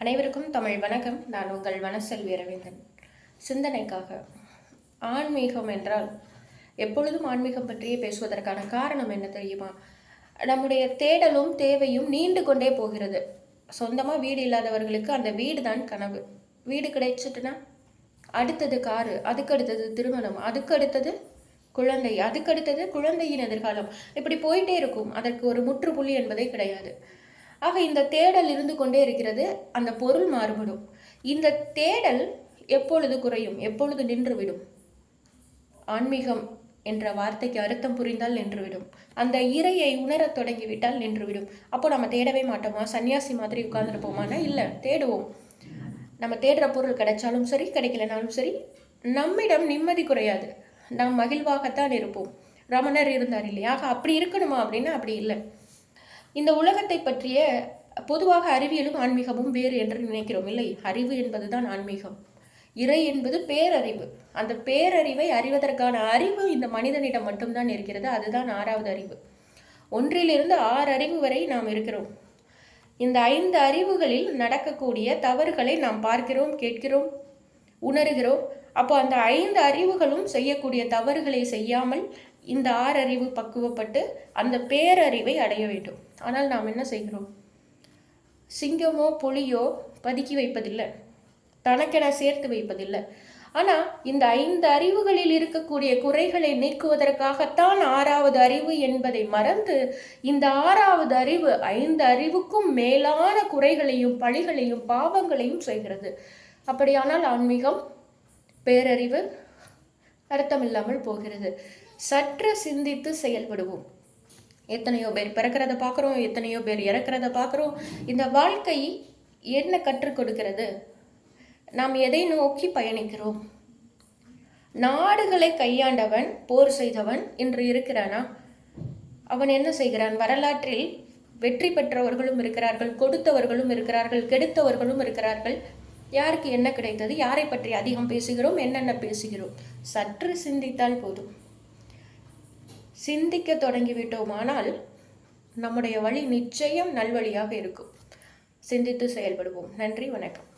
அனைவருக்கும் தமிழ் வணக்கம். நான் உங்கள் வனசெல்வி அரவிந்தன். சிந்தனைக்காக. ஆன்மீகம் என்றால் எப்பொழுதும் ஆன்மீகம் பற்றியே பேசுவதற்கான காரணம் என்ன தெரியுமா? நம்முடைய தேடலும் தேவையும் நீண்டு கொண்டே போகிறது. சொந்தமாக வீடு இல்லாதவர்களுக்கு அந்த வீடு தான் கனவு. வீடு கிடைச்சிட்டுனா அடுத்தது காரு அதுக்கு அடுத்தது திருமணம் அதுக்கு அடுத்தது குழந்தை அதுக்கு அடுத்தது குழந்தையின் எதிர்காலம். இப்படி போயிட்டே இருக்கும். அதற்கு ஒரு முற்றுப்புள்ளி என்பதே கிடையாது. ஆக இந்த தேடல் இருந்து கொண்டே இருக்கிறது அந்த பொருள் மாறுபடும். இந்த தேடல் எப்பொழுது குறையும்? எப்பொழுது நின்றுவிடும்? ஆன்மீகம் என்ற வார்த்தைக்கு அர்த்தம் புரிந்தால் நின்றுவிடும். அந்த இறையை உணரத் தொடங்கிவிட்டால் நின்றுவிடும். அப்போ நம்ம தேடவே மாட்டோமா? சன்னியாசி மாதிரி உட்கார்ந்துருப்போமானா? இல்லை தேடுவோம். நம்ம தேடுற பொருள் கிடைச்சாலும் சரி கிடைக்கலனாலும் சரி நம்மிடம் நிம்மதி குறையாது. நாம் மகிழ்வாகத்தான் இருப்போம். ரமணர் இருந்தார் இல்லையா? ஆக அப்படி இருக்கணுமா அப்படின்னா அப்படி இல்லை. இந்த உலகத்தை பற்றிய பொதுவாக அறிவியலும் ஆன்மீகமும் வேறு என்று நினைக்கிறோம் இல்லை? அறிவு என்பதுதான் ஆன்மீகம். இறை என்பது பேரறிவு. அந்த பேரறிவை அறிவதற்கான அறிவு இந்த மனிதனிடம் மட்டும்தான் இருக்கிறது அதுதான் ஆறாவது அறிவு. ஒன்றிலிருந்து ஆறு அறிவு வரை நாம் இருக்கிறோம். இந்த ஐந்து அறிவுகளில் நடக்கக்கூடிய தவறுகளை நாம் பார்க்கிறோம் கேட்கிறோம் உணர்கிறோம். அப்போ அந்த ஐந்து அறிவுகளும் செய்யக்கூடிய தவறுகளை செய்யாமல் இந்த ஆறறிவு பக்குவப்பட்டு அந்த பேரறிவை அடைய வேண்டும். ஆனால் நாம் என்ன செய்கிறோம்? சிங்கமோ புலியோ பதுக்கி வைப்பதில்லை. தனக்கென சேர்த்து வைப்பதில்லை. ஆனால் இந்த ஐந்து அறிவுகளில் இருக்கக்கூடிய குறைகளை நீக்குவதற்காகத்தான் ஆறாவது அறிவு என்பதை மறந்து இந்த ஆறாவது அறிவு ஐந்து அறிவுக்கும் மேலான குறைகளையும் பழிகளையும் பாவங்களையும் செய்கிறது. அப்படியானால் ஆன்மீகம் பேரறிவு அர்த்தமில்லாமல் போகிறது. சற்று சிந்தித்து செயல்படுவோம். எத்தனையோ பேர் பிறக்கிறத பார்க்குறோம் எத்தனையோ பேர் இறக்கிறத பார்க்குறோம். இந்த வாழ்க்கை என்ன கற்றுக் கொடுக்கிறது? நாம் எதை நோக்கி பயணிக்கிறோம்? நாடுகளை கையாண்டவன் போர் செய்தவன் இன்று இருக்கிறானா? அவன் என்ன செய்கிறான்? வரலாற்றில் வெற்றி பெற்றவர்களும் இருக்கிறார்கள் கொடுத்தவர்களும் இருக்கிறார்கள் கெடுத்தவர்களும் இருக்கிறார்கள். யாருக்கு என்ன கிடைத்தது? யாரை பற்றி அதிகம் பேசுகிறோம்? என்னென்ன பேசுகிறோம்? சற்று சிந்தித்தால் போதும். சிந்திக்க தொடங்கிவிட்டோமானால் நம்முடைய வழி நிச்சயம் நல்வழியாக இருக்கும். சிந்தித்து செயல்படுவோம். நன்றி வணக்கம்.